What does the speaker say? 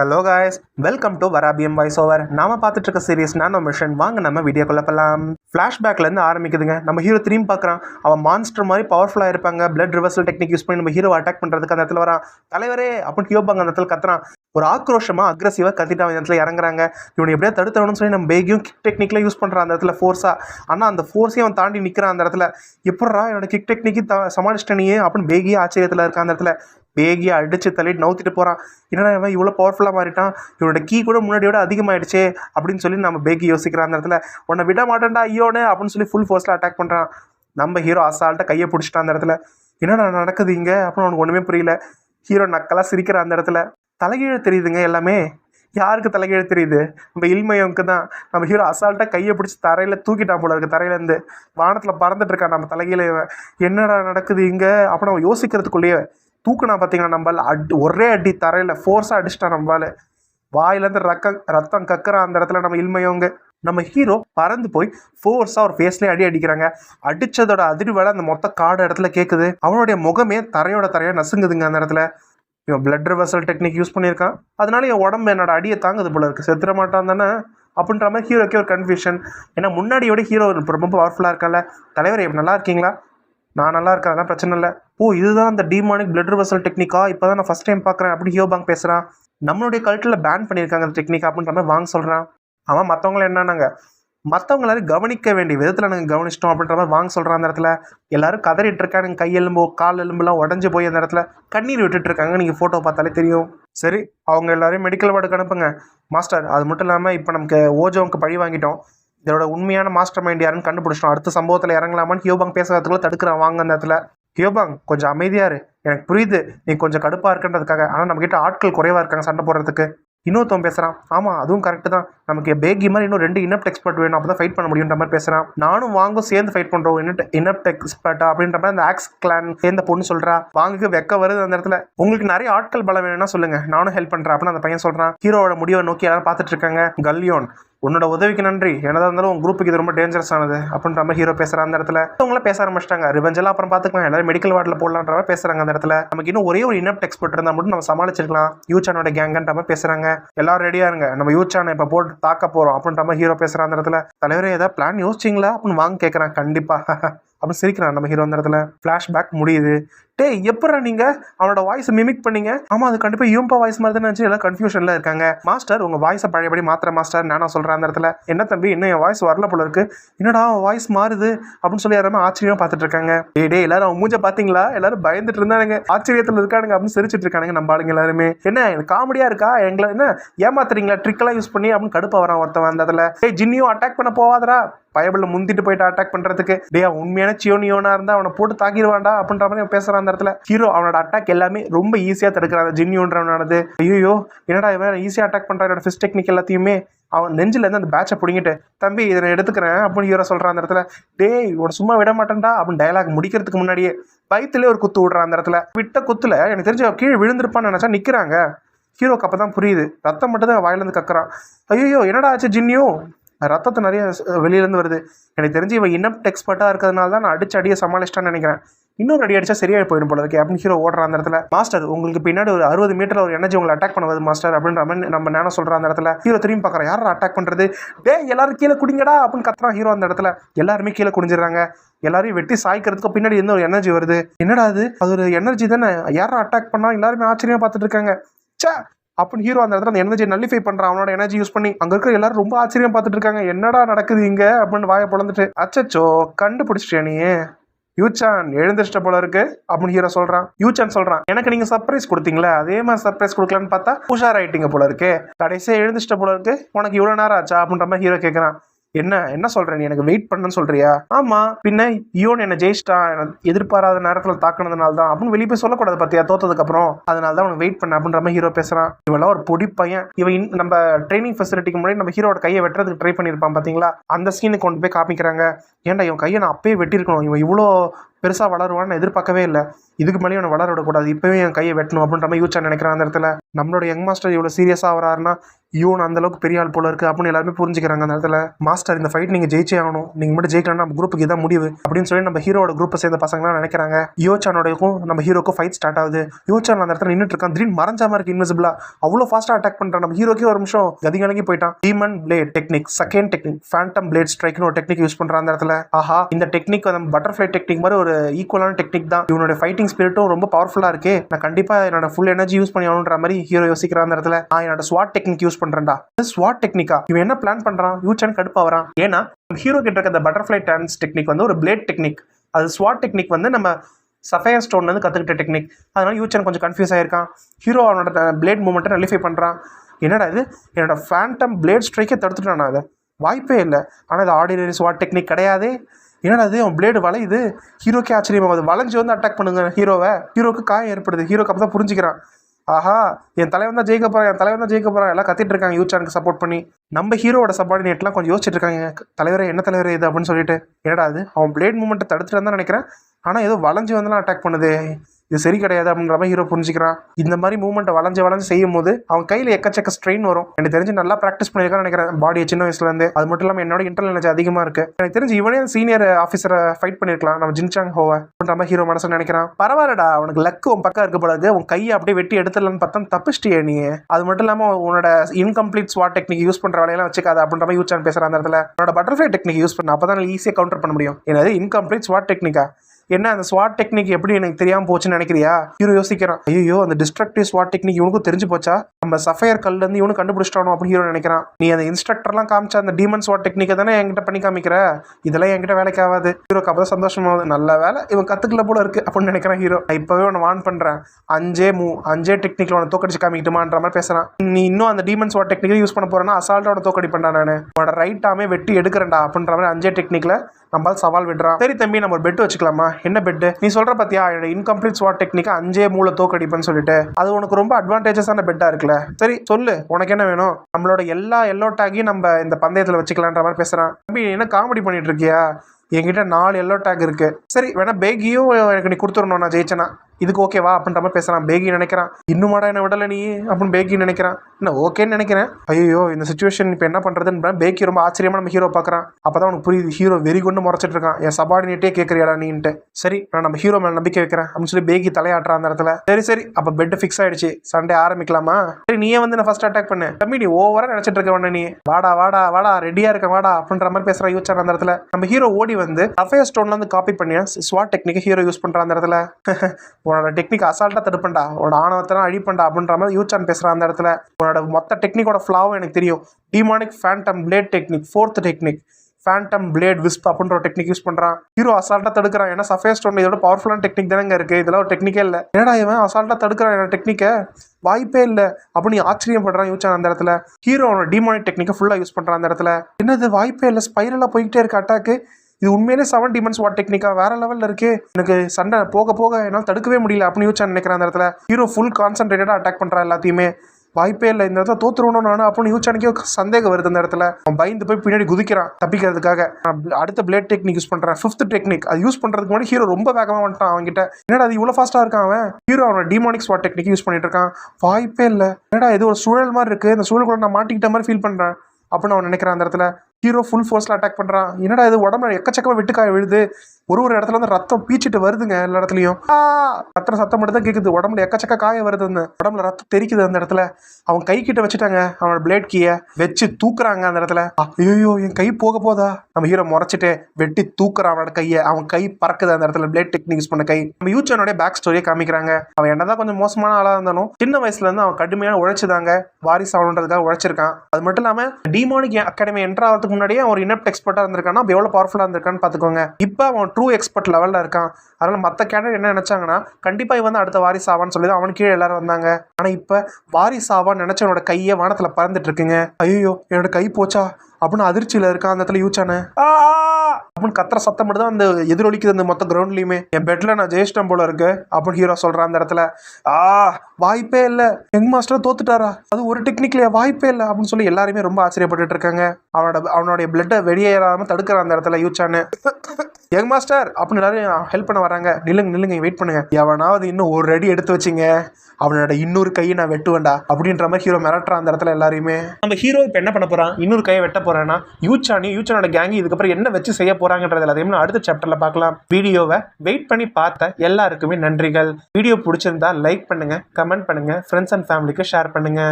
Hello guys welcome to வராபியம் voice over நாம பார்த்துட்டு இருக்க சீரியஸ் நானோ மிஷன் வாங்க நம்ம வீடியோ போகலாம் ஃப்ளாஷ்பேக்ல இருந்து ஆரம்பிக்குதுங்க. நம்ம ஹீரோ திரும்பி பார்க்குறான். அவன் மான்ஸ்டர் மாதிரி பவர்ஃபுல்லாக இருப்பாங்க. பிளட் ரிவர்சல் டெக்னிக் யூஸ் பண்ணி நம்ம ஹீரோ அட்டாக் பண்ணுறதுக்கு அந்த இடத்துல வரான். தலைவரே அப்படின்னு யோபாங்க அந்த இடத்துல கத்துறான். ஒரு ஆக்ரோஷமா அக்ரஸிவாக கத்திட்டு அவன் இடத்துல இறங்குறாங்க. இவனை எப்படியா தடுத்தவனு சொல்லி நம்ம பேகியும் கிக் டெக்னிக்கில் யூஸ் பண்ணுறான் அந்த இடத்துல ஃபோர்ஸாக ஆனால் அந்த ஃபோர்ஸையும் அவன் தாண்டி நிற்கிறான் அந்த இடத்துல. எப்பட்றா என்னோட கிக் டெக்னிக்கு த சமாளிச்சிட்டனியே அப்படின்னு பேகியே ஆச்சரியத்தில் இருக்கான் அந்த இடத்துல. பேகியை அடித்து தள்ளிட்டு நவுத்திட்டு போகிறான் என்னடா இவன் இவ்வளோ பவர்ஃபுல்லாக மாறிட்டான்? இவனோட கீ கூட முன்னாடியோட அதிகமாகிடுச்சே அப்படின்னு சொல்லி நம்ம பேகி யோசிக்கிறான் அந்த இடத்துல. உன்னை விட மாட்டேன்டா ஐயோனே அப்படின்னு சொல்லி ஃபுல் ஃபோர்ஸில் அட்டாக் பண்ணுறான் நம்ம ஹீரோ அசால்ட்டாக கையை பிடிச்சிட்டான் அந்த இடத்துல. என்னடா நடக்குது இங்கே? அப்புறம் அவனுக்கு ஒன்றுமே புரியல. ஹீரோ நக்கலாக சிரிக்கிறான் அந்த இடத்துல. தலைகீழ தெரியுதுங்க எல்லாமே. யாருக்கு தலைகீழ தெரியுது? நம்ம இல்மையவனுக்கு தான். நம்ம ஹீரோ அசால்ட்டாக கையை பிடிச்சி தரையில் தூக்கிட்டான் போல இருக்கு தரையிலேருந்து. வானத்தில் பறந்துட்டு இருக்கான் நம்ம தலைகீழ இவன். என்னடா நடக்குது இங்கே? அப்புறம் அவன் யோசிக்கிறதுக்குள்ளேயே தூக்குனா பார்த்தீங்கன்னா நம்மளால் அடி ஒரே அடி தரையில் ஃபோர்ஸாக அடிச்சிட்டான் நம்மளால் வாயிலேருந்து ரக்க ரத்தம் கக்குறான் அந்த இடத்துல நம்ம இல்மையவங்க நம்ம ஹீரோ பறந்து போய் ஃபோர்ஸாக ஒரு ஃபேஸ்லேயே அடி அடிக்கிறாங்க. அடித்ததோட அதிர்வேலை அந்த மொத்த காடு இடத்துல கேட்குது அவனுடைய முகமே தரையோட தரையாக நசுங்குதுங்க அந்த இடத்துல. இவன் பிளட் ரிவர்சல் டெக்னிக் யூஸ் பண்ணியிருக்கான். அதனால என் உடம்பு என்னோட அடியை தாங்குது போல இருக்குது செத்துற மாட்டான் தானே? அப்படின்ற மாதிரி ஹீரோக்கே ஒரு கன்ஃபியூஷன் ஏன்னா முன்னாடியோட ஹீரோ ரொம்ப பவர்ஃபுல்லாக இருக்கல தலைவர் நல்லா இருக்கீங்களா? நான் நல்லா இருக்கேன் அதான் பிரச்சனை இல்லை. ஓ இதுதான் அந்த டிமானிக் பிளட் ரிவர்சல் டெக்னிக்கா இப்போ தான் நான் ஃபஸ்ட் டைம் பார்க்குறேன் அப்படி ஹியோ பேங்க் பேசுகிறான் நம்மளுடைய கல்ட்டில் பேன் பண்ணியிருக்காங்க அந்த டெக்னிக் அப்படின்ற மாதிரி வாங்க சொல்கிறான் அவன் மற்றவங்களை என்னன்னாங்க மற்றவங்க எல்லாரும் கவனிக்க வேண்டிய விதத்தில் நாங்கள் கவனிச்சிட்டோம் அப்படின்ற மாதிரி வாங்க சொல்கிறான் அந்த இடத்துல. எல்லாரும் கதறிட்டு இருக்கானுங்க கை எலும்போ கால் எலும்புலாம் உடஞ்சி போய் அந்த இடத்துல கண்ணீர் விட்டுட்டு இருக்காங்க நீங்கள் ஃபோட்டோ பார்த்தாலே தெரியும். சரி அவங்க எல்லாரையும் மெடிக்கல் வார்டுக்கு அனுப்புங்க. மாஸ்டர் அது மட்டும் இல்லாமல் இப்போ நமக்கு ஓஜோவுக்கு பழி வாங்கிட்டோம். இதோட உண்மையான மாஸ்டர் மைண்ட் யாருன்னு கண்டுபிடிச்சிட்டோம். அடுத்த சம்பவத்தில் இறங்கலாமான்னு ஹியோபாங் பேசுறதுக்குள்ள தடுக்கிறான் வாங்க அந்த இடத்துல. ஹியோபாங் கொஞ்சம் அமைதியாரு எனக்கு புரியுது நீ கொஞ்சம் கடுப்பாக இருக்குன்றதுக்காக. ஆனால் நம்மக்கிட்ட ஆட்கள் குறைவாக இருக்காங்க சண்டை போடுறதுக்கு. இன்னொருத்தவன் பேசுகிறான் ஆமாம் அதுவும் கரெக்டு தான். நமக்கு பேகி மாதிரி இன்னும் ரெண்டு இனப்ட் எக்ஸ்பர்ட் வேணும் அப்போ தான் ஃபைட் பண்ண முடியுன்ற மாதிரி பேசுகிறான் நானும் வாங்க சேர்ந்து ஃபைட் பண்ணுறோம் இன்னட் இனப்ட் எக்ஸ்பர்ட்டா அப்படின்ற மாதிரி அந்த ஆக்ஸ் கிளான் சேர்ந்த பொண்ணு சொல்கிறா வாங்குக்கு வெக்க வருது அந்த இடத்துல. உங்களுக்கு நிறைய ஆட்கள் பலம் வேணும்னா சொல்லுங்க நானும் ஹெல்ப் பண்ணுறேன் அப்படின்னு அந்த பையன் சொல்கிறான் ஹீரோவோட முடிவை நோக்கி எல்லாரும் பார்த்துட்டு இருக்காங்க? கல்யோன் உன்னோட உதவிக்கு நன்றி. என்னதான் இருந்தாலும் உங்க குரூப்புக்கு இது ரொம்ப டேஞ்சரஸ் ஆனது. அப்படின்ற மாதிரி ஹீரோ பேசுற அந்த இடத்துல. அவங்கள பேச ஆரம்பிச்சிட்டாங்க. ரிவெஞ்செல்லாம் அப்புறம் பார்த்துக்கலாம். எல்லாரும் மெடிக்கல் வார்டில் போடலான்ற மாதிரி பேசுறாங்க அந்த இடத்துல. நமக்கு இன்னும் ஒரே ஒரு இனப்ட் எக்ஸ்பர்ட் இருந்தால் மட்டும் நம்ம சமாளிச்சிருக்கலாம். யூச்சானோட கேங்கன்ற மாதிரி பேசுறாங்க. எல்லாரும் ரெடியா இருங்க. நம்ம யூச்சானை இப்போ போட்டு தாக்க போறோம். அப்படின்ற மாதிரி ஹீரோ பேசுற அந்த இடத்துல. தலைவரே ஏதாவது பிளான் யோசிச்சிங்களா? அப்படின்னு வாங்க கேட்குறான் கண்டிப்பாக அப்படின்னு சிரிக்கிறான். நம்ம ஹீரோ அந்த இடத்துல. ஃப்ளாஷ்பேக் முடியுது. டேய் எப்படா நீங்க அவனோட வாய்ஸை மிமிக் பண்ணீங்க? ஆமா அது கண்டிப்பா யூம்பா வாய்ஸ் மாதிரி தான் நினச்சி எல்லாம் கன்ஃபியூஷன்ல இருக்காங்க. மாஸ்டர் உங்க வாய்ஸை பழையபடி மாத்திர மாஸ்டர் நானா சொல்றேன் அந்த இடத்துல. என்ன தம்பி இன்னும் என் வாய்ஸ் வரல போல இருக்கு. என்னடா அவன் வாய்ஸ் மாறுது? அப்படின்னு சொல்லி யாருமே ஆச்சரியமா பார்த்துட்டு இருக்காங்க. டேய் டே எல்லாரும் அவன் மூஞ்ச பாத்தீங்களா எல்லாரும் பயந்துட்டு இருந்தானுங்க. ஆச்சரியத்துல இருக்கானுங்க அப்படின்னு சிரிச்சிட்டு இருக்கானுங்க நம்ம ஆளுங்க எல்லாருமே. என்ன காமெடியா இருக்கா? எங்களை என்ன ஏமாத்துறீங்களா? ட்ரிக்கெல்லாம் யூஸ் பண்ணி அப்படின்னு கடுப்பா வரான் ஒருத்தவன் அந்த இடத்துல. டேய் ஜின்னியும் அட்டாக் பண்ண போவாதரா பயபிள் முந்திட்டு போயிட்டு அட்டாக் பண்றதுக்கு டே அவன் உண்மையான சியோனியோனா இருந்தா அவனை போட்டு தாக்கிடுவான்டா அப்படின்ற மாதிரி அவன் பேசுறான் அந்த இடத்துல. ஹீரோ அவனோட அட்டாக் எல்லாமே ரொம்ப ஈஸியா தடுக்கிறான். அந்த ஜின்னியோன்றவனானது ஐயோ என்னடா இவன் ஈஸியா அட்டாக் பண்றான்? என்னோட ஃபிஸ்ட் டெக்னிக் எல்லாத்தையுமே. அவன் நெஞ்சில இருந்து அந்த பேட்சை பிடிங்கிட்டு தம்பி இதை நான் எடுத்துக்கிறேன் அப்படின்னு ஹீரோ சொல்றான் அந்த இடத்துல. டேய் உன சும்மா விட மாட்டேன்டா அப்படின்னு டயலாக் முடிக்கிறதுக்கு முன்னாடியே வயிற்றுலேயே ஒரு குத்து விடுறான் அந்த இடத்துல. விட்ட குத்துல எனக்கு தெரிஞ்சு அவன் கீழே விழுந்திருப்பான்னு நினைச்சா நிக்கிறாங்க. ஹீரோக்கு அப்போ தான் புரியுது. ரத்தம் மட்டும் தான் வாயிலேருந்து கக்குறான். ஐயோ என்னடா ஆச்சு ஜின்னியும் ரத்தத்தை நிறைய வெளியிலேருந்து வருது. எனக்கு தெரிஞ்சு இவன் இன்னும் எக்ஸ்பர்ட்டாக இருக்கிறதுனால தான் நான் அடிச்சு அடியை சமாளிச்சிட்டான்னு நினைக்கிறேன். இன்னொரு அடி அடிச்சா சரியாக போயிடும் போல இருக்கு. அப்படின்னு ஹீரோ ஓடுற அந்த இடத்துல. மாஸ்டர் உங்களுக்கு பின்னாடி ஒரு அறுபது மீட்டர் ஒரு எனர்ஜி உங்களை அட்டாக் பண்ணுவது மாஸ்டர் அப்படின்ற மாதிரி நம்ம நேரம் சொல்கிற அந்த இடத்துல. ஹீரோ திரும்பி பார்க்குறேன். யாரும் அட்டாக் பண்ணுறது டே எல்லாரும் கீழே குடிங்கடா அப்படின்னு கத்துறான் ஹீரோ அந்த இடத்துல. எல்லாருமே கீழே குடிஞ்சிடறாங்க எல்லாரையும் வெட்டி சாய்க்கிறதுக்கு பின்னாடி என்ன ஒரு எனர்ஜி வருது. என்னடா அது அது ஒரு எனர்ஜி தானே? யாரும் அட்டாக் பண்ணால் எல்லாருமே ஆச்சரியமாக பார்த்துட்டு இருக்காங்க. ச்சே அப்படின்னு ஹீரோ அந்த இடத்துல அந்த எனர்ஜி நல்லிஃபை பண்ணுறான் அவனோட எனர்ஜி யூஸ் பண்ணி அங்கே இருக்கிற எல்லாரும் ரொம்ப ஆச்சரியம் பார்த்துட்டு இருக்காங்க. என்னடா நடக்குது இங்க? அப்படின்னு வாயை பிளந்துட்டு அச்சச்சோ கண்டுபிடிச்சிட்டியா நீ? யூச்சான் எழுந்திரிச்சிட்ட போல இருக்கு அப்படின்னு ஹீரோ சொல்றான். யூச்சான் சொல்றான் எனக்கு நீங்க சர்ப்ரைஸ் கொடுத்தீங்களே அதே மாதிரி சர்ப்ரைஸ் கொடுக்கலான்னு பார்த்தா உஷார் ஆயிட்டீங்க போல இருக்கு. கடைசியா எழுந்திரிச்சிட்ட போல இருக்கு உனக்கு இவ்வளவு நேரம் ஆச்சா? அப்படின்ற மாதிரி ஹீரோ கேட்கறான் என்ன என்ன சொல்ற நீ? எனக்கு வெயிட் பண்ணுன்னு சொல்றியா? ஆமா பின்ன யோன் என்ன ஜெயிச்சிட்டான் எதிர்பாராத நேரத்துல தாக்குனதுனால தான். அப்படின்னு வெளியே போய் சொல்லக்கூடாது பாத்தியா தோத்ததுக்கு அப்புறம் அதனால தான் உனக்கு வெயிட் பண்ண அப்படின்ற மாதிரி ஹீரோ பேசுறான். இவெல்லாம் ஒரு பொடி பையன். இவன் நம்ம ட்ரைனிங் ஃபெசிலிட்டிக்கு முன்னாடி நம்ம ஹீரோட கையை வெட்டுறதுக்கு ட்ரை பண்ணியிருப்பான் பாத்தீங்களா? அந்த சீனுக்கு கொண்டு போய் காமிக்கிறாங்க. ஏன்டா இவன் கையை நான் அப்பயே வெட்டியிருக்கணும். இவன் இவ்வளோ பெருசா வளருவான்னு எதிர்பார்க்கவே இல்லை. இதுக்கு மேலே அவனை வளர விடக்கூடாது. இப்பவே என் கையை வெட்டணும் அப்படின்ற மாதிரி யூச்சா நினைக்கிறான் அந்த இடத்துல. நம்மளோட யங் மாஸ்டர் இவ்வளோ சீரியஸாக வராருன்னா யூன் அந்த அளவுக்கு பெரிய ஆள் போல இருக்கு அப்படின்னு எல்லாருமே புரிஞ்சுக்கிறாங்க அந்த இடத்துல மாஸ்டர் இந்த ஃபைட் நீங்க ஜெயிச்சே ஆகணும். நீங்க மட்டும் ஜெயிக்கலாம் நம்ம குரூப்புக்கு இதான் முடிவு. அப்படின்னு சொல்லி நம்ம ஹீரோட குரூப்பை சேர்ந்த பசங்களாம் நினைக்கிறாங்க. யோச்சானோடக்கும் நம்ம ஹீரோக்கும் ஃபைட் ஸ்டார்ட் ஆகுது. யோச்சான் அந்த இடத்துல நின்றுட்டு இருக்கான். திடீர்னு மறைஞ்ச மாதிரி இருக்கு இன்விசிபிளா அவ்வளோ ஃபாஸ்டா அட்டாக் பண்றான். நம்ம ஹீரோக்கே ஒரு நிமிஷம் கதிகலங்கி போயிட்டான். Demon blade technique second technique phantom blade ஸ்ட்ரைக்னு ஒரு டெக்னிக் யூஸ் பண்றான் அந்த இடத்துல. ஆஹா இந்த டெக்னிக் நம்ம பட்டர்ஃப்ளை டெக்னிக் மாதிரி ஒரு ஈக்குவலான டெக்னிக் தான். இவனோட ஃபைட்டிங் ஸ்பிரிட்டும் ரொம்ப பவர்ஃபுல்லா இருக்கு. நான் கண்டிப்பா என்னோட ஃபுல் எனர்ஜி யூஸ் பண்ணி ஆகணுன்ற மாதிரி ஹீரோ யோசிக்கிறான் அந்த இடத்துல. நான் என்னோட ஸ்வாட் டெக்னிக் யூஸ் பண்றேன்டா. ஸ்வாட் டெக்னிக்கா இவன் என்ன பிளான் பண்றான்? யூச்சன் கடுப்பா வரான். ஏன்னா ஹீரோ கிட்ட இருக்க அந்த பட்டர்ஃப்ளை டான்ஸ் டெக்னிக் வந்து ஒரு பிளேட் டெக்னிக் அது ஸ்வாட் டெக்னிக் வந்து நம்ம சஃபையா ஸ்டோன்லேருந்து கற்றுக்கிட்ட டெக்னிக் அதனால யூச்சன் கொஞ்சம் கன்ஃபியூஸ் ஆயிருக்கான். ஹீரோ அவனோட பிளேட் மூமெண்ட்டை நலிஃபை பண்ணுறான் என்னடா இது? என்னோட ஃபேண்டம் பிளேட் ஸ்ட்ரைக்கே நான் அதை? வாய்ப்பே இல்லை. ஆனால் இது ஆர்டினரி ஸ்வாட் டெக்னிக் கிடையாது. என்னடா இது? அவன் பிளேடு வளையுது ஹீரோக்கே ஆச்சரியமாகுது. வளைஞ்சு வந்து அட்டாக் பண்ணுங்க ஹீரோவை ஹீரோக்கு காயம் ஏற்படுது. ஹீரோக்கு அப்போ தான் புரிஞ்சுக்கிறான். ஆஹா என் தலைவன் தான் ஜெயிக்க போறான் என் தலைவன் தான் ஜெயிக்க போறான். எல்லாம் கத்திட்டு இருக்காங்க யூச்சானுக்கு சப்போர்ட் பண்ணி. நம்ம ஹீரோட சப்பார்டினேட்லாம் கொஞ்சம் யோசிச்சுட்டு இருக்காங்க. தலைவரே என்ன தலைவரே இது அப்படின்னு சொல்லிட்டு. என்னடா அது அவன் பிளேட் மூமெண்ட்டை தடுத்துட்டு தான் நினைக்கிறேன். ஆனால் ஏதோ வளைஞ்சு வந்துலாம் அட்டாக் பண்ணுது. இது சரி கிடையாது அப்படின்ற மாதிரி ஹீரோ புரிஞ்சுக்கிறான். இந்த மாதிரி மூவ்மெண்ட் வளைஞ்சு வளைஞ்சு செய்யும் போது அவன் கையில் எக்கச்சக்க ஸ்ட்ரெயின் வரும். எனக்கு தெரிஞ்சு நல்லா ப்ராக்டிஸ் பண்ணியிருக்கான்னு நினைக்கிறேன். பாடியை சின்ன வயசுலேருந்து அது மட்டும் இல்லாமல் என்னோட இன்டர்னல் எனர்ஜி அதிகமாக இருக்கு. எனக்கு தெரிஞ்சு இவனே சீனியர் ஆஃபீஸரை ஃபைட் பண்ணியிருக்கலாம் நம்ம ஜின்சாங் ஹோவை அப்படின்ற மாதிரி ஹீரோ மனசு நினைக்கிறான். பரவாயில்லடா அவனுக்கு லக்கு உன் பக்கம் இருக்க போடாது உன் கையை அப்படியே வெட்டி எடுத்துடலான்னு பார்த்தா தப்பிச்சிட்டியே நீ. அது மட்டும் இல்லாமல் உன்னோட இன்கம்ப்ளீட் ஸ்வாட் டெக்னிக் யூஸ் பண்ணுற வேலையெல்லாம் வச்சுக்காத அப்படின்ற மாதிரி யூஸ் பேசுகிற அந்த இடத்துல. உன்னோட பட்டர்ஃப்ளை டெக்னிக் யூஸ் பண்ண. அப்போ தான் ஈஸியாக கவுண்டர் பண்ண முடியும். என்னது இன்கம்ப்ளீட் ஸ்வாட் டெக்னிக்கா என்ன அந்த ஸ்வாட் டெக்னிக் எப்படி எனக்கு தெரியாம போச்சுன்னு நினைக்கிறியா? ஹீரோ யோசிக்கிறான். ஐயோ அந்த டிஸ்ட்ரக்டிவ் ஸ்வாட் டெக்னிக் இவனுக்கும் தெரிஞ்சு போச்சா? நம்ம சஃபயர் கல்ல இருந்து இவனு கண்டுபிடிச்சிட்டானோ அப்படின்னு ஹீரோ நினைக்கிறான். நீ அந்த இன்ஸ்ட்ரக்டர்லாம் காமிச்ச அந்த டீமன் ஸ்வாட் டெக்னிக்கை தானே என்கிட்ட பண்ணி காமிக்கிற? இதெல்லாம் என்கிட்ட வேலைக்கு ஆகாது. ஹீரோக்கு அப்பதான் சந்தோஷமாகுது நல்ல வேலை. இவன் கத்துக்கல போல இருக்கு அப்படின்னு நினைக்கிறான் ஹீரோ நான் இப்பவே உன்னை வான் பண்றேன். அஞ்சே மூ அஞ்சே டெக்னிக்ல உன தோக்கடிச்சு காமிக்கிட்டுமான்ற மாதிரி பேசுறான். நீ இன்னும் அந்த டீமன் ஸ்வாட் டெக்னிக்கை யூஸ் பண்ண போறேன்னா அசால்ட்டோட தோக்கடி பண்ணா நான். உன்னோட ரைட் ஆமே வெட்டி எடுக்கிறேன்டா அப்படின்ற மாதிரி அஞ்சே டெக்னிக்ல நம்மளால சவால் விடுறான் சரி தம்பி நம்ம ஒரு பெட் வச்சுக்கலாமா? என்ன பெட்டு நீ சொல்ற பாத்தியா என்னோட இன்கம்ப்ளீட் ஸ்வாட் டெக்னிக் அஞ்சே மூளை தோக்கடிப்பேன்னு சொல்லிட்டு. அது உனக்கு ரொம்ப அட்வான்டேஜஸான பெட்டா இருக்குல்ல? சரி சொல்லு உனக்கு என்ன வேணும்? நம்மளோட எல்லா எல்லோ டேக்கையும் நம்ம இந்த பந்தயத்துல வச்சுக்கலான்ற மாதிரி பேசுறான். தம்பி என்ன காமெடி பண்ணிட்டு இருக்கியா? என்கிட்ட நாலு எல்லோ டேக் இருக்கு. சரி வேணா பேகியும் எனக்கு நீ கொடுத்துடணும் நான் ஜெயிச்சேனா இதுக்கு ஓகேவா அப்படின்ற மாதிரி பேசுறான். பேகி நினைக்கிறான். இன்னுமாடா என்ன விடல நீ அப்படின்னு பேகி நினைக்கிறான். என்ன ஓகேன்னு நினைக்கிறேன். ஐயோ இந்த சுச்சுவேஷன் இப்போ என்ன பண்ணுறதுன்னு பேகி ரொம்ப ஆச்சரியமா நம்ம ஹீரோ பார்க்குறான். அப்போ தான் அவனுக்கு புரியுது ஹீரோ வெறி கொண்டு முறைச்சிட்டு இருக்கான். என் சபார்டினேட்டே கேட்குறியாடா நீன்ட்டு. சரி நான் நம்ம ஹீரோ மேலே நம்பிக்கை வைக்கிறேன் அப்படின்னு சொல்லி பேகி தலையாட்டுற அந்த இடத்துல. சரி சரி அப்போ பெட் ஃபிக்ஸ் ஆயிடுச்சு. சண்டே ஆரம்பிக்கலாமா? சரி நீயே வந்து நான் ஃபர்ஸ்ட் அட்டாக் பண்ணு. தம்பி நீ ஓவராக நினைச்சிட்டு இருக்க வேண்டாம் நீ. வாடா வாடா வாடா ரெடியாக இருக்க வாடா அப்படின்ற மாதிரி பேசுகிற யூஸ் அந்த இடத்துல. நம்ம ஹீரோ ஓடி வந்து அஃபேர் ஸ்டோன்ல இருந்து காப்பி பண்ணி ஸ்வாட் டெக்னிக் ஹீரோ யூஸ் பண்ணுற அந்த இடத்துல. உன்னோட டெக்னிக் அசால்ட்டாக தடுப்பண்டா உன்னோட ஆணவத்தெல்லாம் அழிப்பண்டா அப்படின்ற மாதிரி யூச்சான் பேசுகிறான் அந்த இடத்துல. உன்னோட மொத்த டெக்னிக்கோட ஃப்ளாவும் எனக்கு தெரியும். Demonic phantom blade technique fourth technique phantom blade wisp அப்படின்ற ஒரு டெக்னிக் யூஸ் பண்ணுறான் ஹீரோ அசால்ட்டாக தடுக்கிறான். ஏன்னா சஃபே ஸ்டோன் இதோட பவர்ஃபுல்லான டெக்னிக் தானே இருக்கு. இதெல்லாம் ஒரு டெக்னிக்கே இல்லை. என்னடா இவன் அசால்ட்டாக தடுக்கிறான் என்னோட டெக்னிக்கை வாய்ப்பே இல்லை. அப்படின்னு நீ ஆச்சரியப்படுறான் யூச்சான் அந்த இடத்துல. ஹீரோ டிமானிக் டெக்னிக்கை ஃபுல்லாக யூஸ் பண்ணுறான் அந்த இடத்துல. என்னது வாய்ப்பே இல்லை. ஸ்பைரலாக போய்கிட்டே இருக்க அட்டாக்கு இது உண்மையிலே செவன் டிமன்ஸ் வாட் டெக்னிக்கா வேற லெவல்ல இருக்கு. எனக்கு சண்டை போக போக என்னால் தடுக்கவே முடியல அப்படின்னு யோசிச்சு நினைக்கிறேன் அந்த இடத்துல. ஹீரோ ஃபுல் கான்சன்ட்ரேட்டடாக அட்டாக் பண்றான் எல்லாத்தையுமே. வாய்ப்பே இல்லை. இந்த இடத்துல தோத்துருவணும் நானும் அப்படின்னு யூச்சானுக்கே சந்தேகம் வருது அந்த இடத்துல. அவன் பயந்து போய் பின்னாடி குதிக்கிறான் தப்பிக்கிறதுக்காக. அடுத்த பிளேட் டெக்னிக் யூஸ் பண்றேன். ஃபிஃப்த் டெக்னிக் அது யூஸ் பண்றதுக்கு முன்னாடி ஹீரோ ரொம்ப வேகமாக வந்துட்டான் அவன்கிட்ட. என்னடா அது இவ்வளோ ஃபாஸ்ட்டாக இருக்கான் அவன்? ஹீரோ அவனோட டிமானிக் ஸ்வாட் டெக்னிக் யூஸ் பண்ணிட்டு இருக்கான். வாய்ப்பே இல்லை. என்னடா இது ஒரு சூழல் மாதிரி இருக்கு. இந்த சூழல் கூட நான் மாட்டிக்கிட்ட மாதிரி ஃபீல் பண்றேன் அப்படின்னு அவன் நினைக்கிறான் அந்த இடத்துல. ஹீரோ ஃபுல் ஃபோர்ஸில் அட்டாக் பண்ணுறான் என்னடா இது உடம்புல எக்கச்சக்கமாக விட்டுக்காய் விழுது. ஒரு ஒரு இடத்துல வந்து ரத்தம் பீச்சிட்டு வருதுங்க எல்லா இடத்துலையும். ரத்தம் சத்தம் மட்டும் தான் கேட்குது உடம்புல எக்கச்சக்க காய வருது அந்த உடம்புல ரத்தம் தெரிக்குது அந்த இடத்துல. அவன் கை கிட்ட வச்சுட்டாங்க அவனோட பிளேட் கீயை வச்சு தூக்குறாங்க அந்த இடத்துல. ஐயோ என் கை போக போதா? நம்ம ஹீரோ முறைச்சிட்டு வெட்டி தூக்குறான் அவனோட கையை. அவன் கை பறக்குது அந்த இடத்துல பிளேட் டெக்னிக் யூஸ் பண்ண கை. நம்ம யூச்சனோட பேக் ஸ்டோரியை காமிக்கிறாங்க. அவன் என்னதான் கொஞ்சம் மோசமான ஆளாக இருந்தாலும் சின்ன வயசுல இருந்து அவன் கடுமையான உழைச்சுதாங்க. வாரிசு ஆகணுன்றதுக்காக உழைச்சிருக்கான். அது மட்டும் இல்லாமல் டிமானிக் அகாடமி என்ட்ரு முன்னாடியே அவன் ஒரு இனப்ட் எக்ஸ்பர்ட்டாக இருந்திருக்கான் அப்போ எவ்வளோ பவர்ஃபுல்லாக இருந்திருக்கான்னு பார்த்துக்கோங்க. இப்போ அவன் ட்ரூ எக்ஸ்பர்ட் லெவலில் இருக்கான். அதனால் மற்ற கேண்டட் என்ன நினச்சாங்கன்னா கண்டிப்பாக இவன் வந்து அடுத்த வாரிசு ஆவான்னு சொல்லி தான் அவன் கீழே எல்லாரும் வந்தாங்க. ஆனால் இப்போ வாரிசு ஆவான்னு நினச்சவனோட கையை வானத்தில் பறந்துட்டு இருக்குங்க. ஐயோ என்னோட கை போச்சா? அப்படின்னு அதிர்ச்சியில் இருக்கான் அந்த இடத்துல யூச்சானு அப்படின்னு கத்துற சத்தம் மட்டும் தான் அந்த எதிரொலிக்குது அந்த மொத்த கிரவுண்ட்லயுமே என் பெட்ல நான் ஜெயிச்சிட்டேன் போல இருக்கு. அப்படின்னு ஹீரோ சொல்றான் அந்த இடத்துல ஆ வாய்ப்பே இல்லை. யங் மாஸ்டர் தோத்துட்டாரா? அது ஒரு டெக்னிக்லயே வாய்ப்பே இல்லை. அப்படின்னு சொல்லி எல்லாருமே ரொம்ப ஆச்சரியப்பட்டு இருக்காங்க. அவனோட அவனுடைய பிளட்டை வெளியேறாம தடுக்கிற அந்த இடத்துல யூச்சானு யங் மாஸ்டர் அப்படின்னு எல்லாரும் ஹெல்ப் பண்ண வராங்க. நில்லுங்க நில்லுங்க வெயிட் பண்ணுங்க. எவனாவது இன்னும் ஒரு அடி எடுத்து வச்சிங்க. அவனோட இன்னொரு கையை நான் வெட்டுவேன்டா. அப்படின்ற மாதிரி ஹீரோ மிரட்டுறான் அந்த இடத்துல எல்லாரையுமே. நம்ம ஹீரோ இப்போ என்ன பண்ண போறான்? இன்னொரு கையை வெட்ட போறான்னா யூச்சானி யூச்சானோட கேங்கி இதுக்கப்புறம் என்ன வச்சு செய்ய போறாங்கன்றது எல்லாத்தையும் அடுத்த சாப்டர்ல பார்க்கலாம். வீடியோவை வெயிட் பண்ணி பார்த்த எல்லாருக்குமே நன்றிகள். வீடியோ பிடிச்சிருந்தா லைக் பண்ணுங்க கமெண்ட் பண்ணுங்க ஃப்ரெண்ட்ஸ் அண்ட் ஃபேமிலிக்கு ஷேர் பண்ணுங்க.